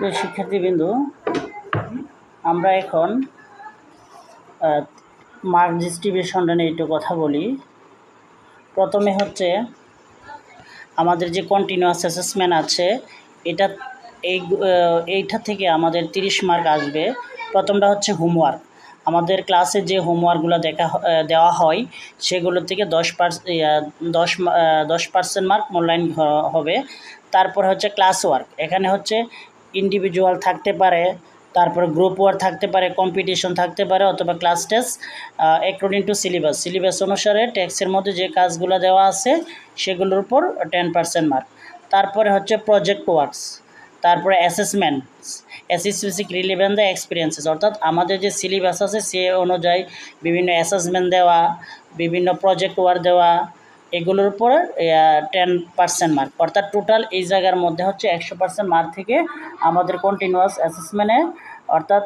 প্রিয় শিক্ষার্থীবৃন্দ, আমরা এখন মার্ক ডিস্ট্রিবিউশনটা নিয়ে একটু কথা বলি। প্রথমে হচ্ছে, আমাদের যে কন্টিনিউয়াস অ্যাসেসমেন্ট আছে, এটা, এই এইটা থেকে আমাদের তিরিশ মার্ক আসবে। প্রথমটা হচ্ছে হোমওয়ার্ক আমাদের ক্লাসে যে হোমওয়ার্কগুলো দেখা দেওয়া হয়, সেগুলো থেকে দশ পার্স দশ দশ পার্সেন্ট মার্ক মূল্যায়ন হবে। তারপর হচ্ছে ক্লাস ওয়ার্ক এখানে হচ্ছে ইন্ডিভিজুয়াল থাকতে পারে, তারপরে গ্রুপ ওয়ার্ক থাকতে পারে কম্পিটিশন থাকতে পারে অথবা class test according to syllabus syllabus অনুসারে টেক্সের মধ্যে যে কাজগুলো দেওয়া আছে, সেগুলোর উপর টেন পার্সেন্ট মার্ক তারপরে হচ্ছে প্রজেক্ট ওয়ার্কস তারপরে অ্যাসেসমেন্টস অ্যাসিস্টেন্সিক রিলিভেন দ্য এক্সপিরিয়েন্সেস অর্থাৎ আমাদের যে সিলেবাস আছে, সে অনুযায়ী বিভিন্ন অ্যাসেসমেন্ট দেওয়া, বিভিন্ন প্রজেক্ট ওয়ার্ক দেওয়া এগুলোর উপর টেন পার্সেন্ট মার্ক অর্থাৎ টোটাল এই জায়গার মধ্যে হচ্ছে একশো পার্সেন্ট মার্ক থেকে আমাদের কন্টিনিউয়াস অ্যাসেসমেন্টে অর্থাৎ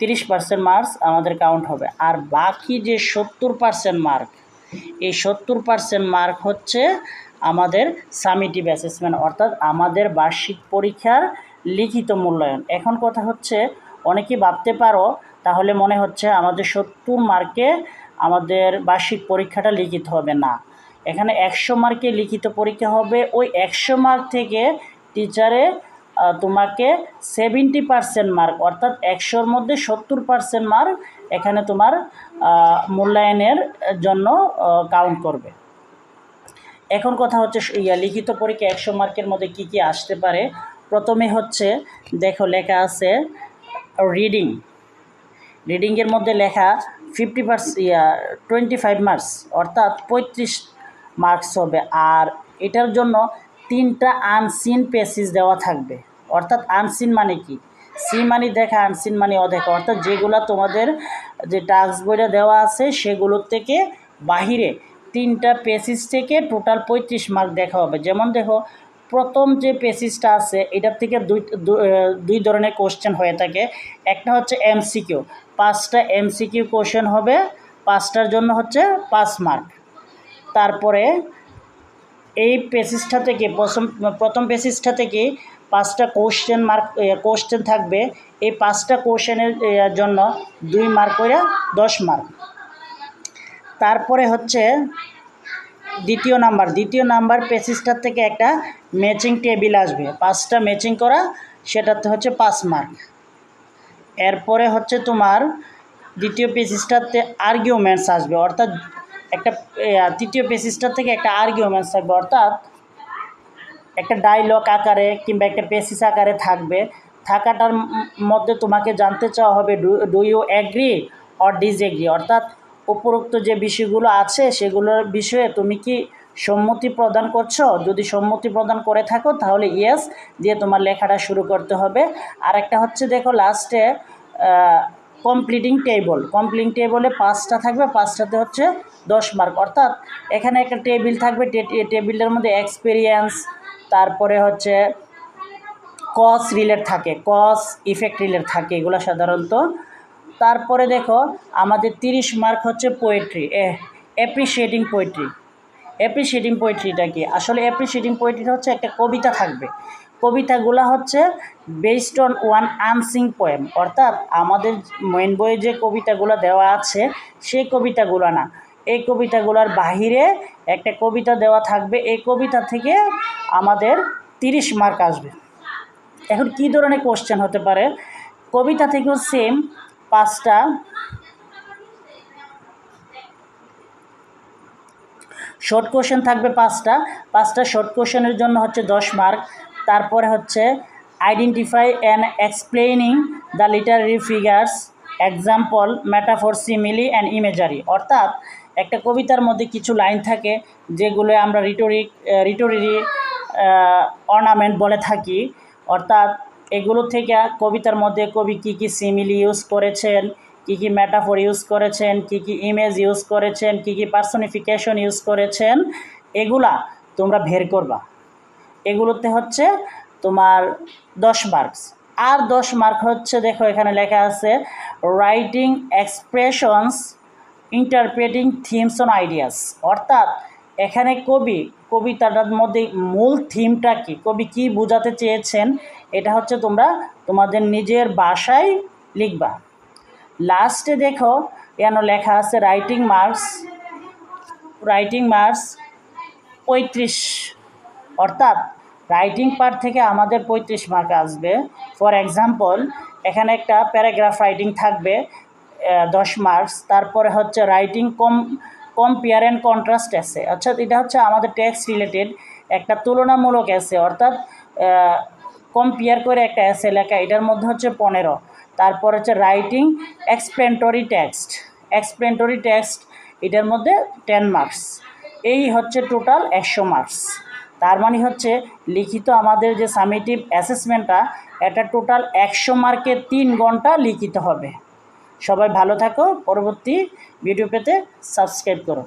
তিরিশ পার্সেন্ট মার্কস আমাদের কাউন্ট হবে। আর বাকি যে সত্তর পার্সেন্ট মার্ক এই সত্তর পার্সেন্ট মার্ক হচ্ছে আমাদের সামিটিভ অ্যাসেসমেন্ট অর্থাৎ আমাদের বার্ষিক পরীক্ষার লিখিত মূল্যায়ন। এখন কথা হচ্ছে, অনেকে ভাবতে পারো, তাহলে মনে হচ্ছে আমাদের সত্তর মার্কে আমাদের বার্ষিক পরীক্ষাটা লিখিত হবে না। এখানে একশো মার্কে লিখিত পরীক্ষা হবে। ওই একশো মার্ক থেকে টিচারে তোমাকে সেভেন্টি পার্সেন্ট মার্ক, অর্থাৎ একশোর মধ্যে সত্তর পার্সেন্ট মার্ক এখানে তোমার মূল্যায়নের জন্য কাউন্ট করবে। এখন কথা হচ্ছে ইয়া, লিখিত পরীক্ষা একশো মার্কের মধ্যে কি কি আসতে পারে? প্রথমে হচ্ছে, দেখো লেখা আছে রিডিং রিডিংয়ের মধ্যে লেখা fifty percent, yeah twenty five marks অর্থাৎ পঁয়ত্রিশ মার্কস হবে। আর এটার জন্য তিনটা আনসিন পেসিস দেওয়া থাকবে। অর্থাৎ আনসিন মানে কি? সি মানে দেখা আনসিন মানে অদেখা। অর্থাৎ যেগুলো তোমাদের যে টাস্ক বইটা দেওয়া আছে, সেগুলোর থেকে বাহিরে তিনটা পেসিস থেকে টোটাল পঁয়ত্রিশ মার্ক দেখা হবে। যেমন দেখো, প্রথম যে পেসিসটা আছে, এটার থেকে দুই দুই ধরনের কোশ্চেন হয়ে থাকে। একটা হচ্ছে এমসিকিউ পাঁচটা এমসিকিউ কোশ্চেন হবে, পাঁচটার জন্য হচ্ছে পাঁচ মার্ক তারপরে এই পেসিসটা থেকে, প্রথম প্রথম পেসিসটা থেকে পাঁচটা কোশ্চেন মার্ক কোশ্চেন থাকবে। এই পাঁচটা কোশ্চেনের জন্য দুই মার্ক করে দশ মার্ক তারপরে হচ্ছে দ্বিতীয় নাম্বার দ্বিতীয় নাম্বার পেসিসটার থেকে একটা ম্যাচিং টেবিল আসবে। পাঁচটা ম্যাচিং করা, সেটাতে হচ্ছে পাঁচ মার্ক এরপরে হচ্ছে তোমার দ্বিতীয় পেসিসটাতে আর্কিউমেন্টস আসবে। অর্থাৎ একটা তৃতীয় পেসিসটার থেকে একটা আর্কিউমেন্টস থাকবে অর্থাৎ একটা ডায়লগ আকারে কিংবা একটা পেসিস আকারে থাকবে। থাকাটার মধ্যে তোমাকে জানতে চাওয়া হবে do you agree or disagree অর্থাৎ উপরোক্ত যে বিষয়গুলো আছে, সেগুলোর বিষয়ে তুমি কি সম্মতি প্রদান করছ? যদি সম্মতি প্রদান করে থাকো, তাহলে ইয়েস দিয়ে তোমার লেখাটা শুরু করতে হবে। আর একটা হচ্ছে, দেখো লাস্টে কমপ্লিটিং টেবল কমপ্লিটিং টেবলে পাঁচটা থাকবে, পাঁচটাতে হচ্ছে দশ মার্ক অর্থাৎ এখানে একটা টেবিল থাকবে টেবিলের মধ্যে এক্সপিরিয়েন্স তারপরে হচ্ছে কস রিলেট থাকে। কস ইফেক্ট রিলেট থাকে এগুলো সাধারণত। তারপরে দেখো, আমাদের তিরিশ মার্ক হচ্ছে পোয়েট্রি অ্যাপ্রিসিয়েটিং পোয়েট্রি অ্যাপ্রিসিয়েটিং পোয়েট্রিটা কি? আসলে অ্যাপ্রিসিয়েটিং পোয়েট্রিটা হচ্ছে একটা কবিতা থাকবে। কবিতাগুলো হচ্ছে based on one unseen poem অর্থাৎ আমাদের মেন বইয়ে যে কবিতাগুলো দেওয়া আছে, সেই কবিতাগুলো না। এই কবিতাগুলোর বাহিরে একটা কবিতা দেওয়া থাকবে, এই কবিতা থেকে আমাদের তিরিশ মার্ক আসবে। এখন কী ধরনের কোশ্চেন হতে পারে? কবিতা থেকেও সেম পাঁচটা। শর্ট কোশ্চেন থাকবে পাঁচটা। পাঁচটা শর্ট কোশ্চেনের জন্য হচ্ছে দশ মার্ক তারপরে হচ্ছে identify and explaining the literary figures example metaphor simile and imagery অর্থাৎ একটা কবিতার মধ্যে কিছু লাইন থাকে যেগুলো আমরা রিটোরিক রিটোরি অর্নামেন্ট বলে থাকি। অর্থাৎ এগুলো থেকে কবিতার মধ্যে কবি কী কী সিমিলি ইউজ করেছেন, কী কী ম্যাটাফোর ইউজ করেছেন, কী কী ইমেজ ইউজ করেছেন, কী কী পার্সোনিফিকেশন ইউজ করেছেন, এগুলা তোমরা বের করবা। এগুলোতে হচ্ছে তোমার দশ মার্কস আর দশ মার্ক হচ্ছে, দেখো এখানে লেখা আছে writing expressions interpreting themes on ideas অর্থাৎ এখানে কবি, কবিতাটার মধ্যে মূল থিমটা কি? কবি কি বোঝাতে চেয়েছেন? এটা হচ্ছে তোমরা তোমাদের নিজের বাসায় লিখবা। লাস্টে দেখো, এখানে লেখা আছে রাইটিং মার্কস রাইটিং মার্কস পঁয়ত্রিশ। অর্থাৎ রাইটিং পার্ট থেকে আমাদের পঁয়ত্রিশ মার্ক আসবে। ফর এক্সাম্পল এখানে একটা প্যারাগ্রাফ রাইটিং থাকবে দশ মার্কস তারপরে হচ্ছে writing com compare and contrast essay অর্থাৎ এটা হচ্ছে আমাদের ট্যাক্স রিলেটেড একটা তুলনামূলক এসে অর্থাৎ কম্পেয়ার করে একটা এসে লেখা, এটার মধ্যে হচ্ছে পনেরো। তারপর হচ্ছে writing explanatory text explanatory text এটার মধ্যে টেন মার্কস এই হচ্ছে টোটাল একশো মার্কস তার মানে হচ্ছে লিখিত আমাদের যে সামেটিভ অ্যাসেসমেন্টটা এটা টোটাল একশো মার্কে তিন ঘণ্টা লিখিত হবে। সবাই ভালো থাকো, পরবর্তী ভিডিও পেতে সাবস্ক্রাইব করো।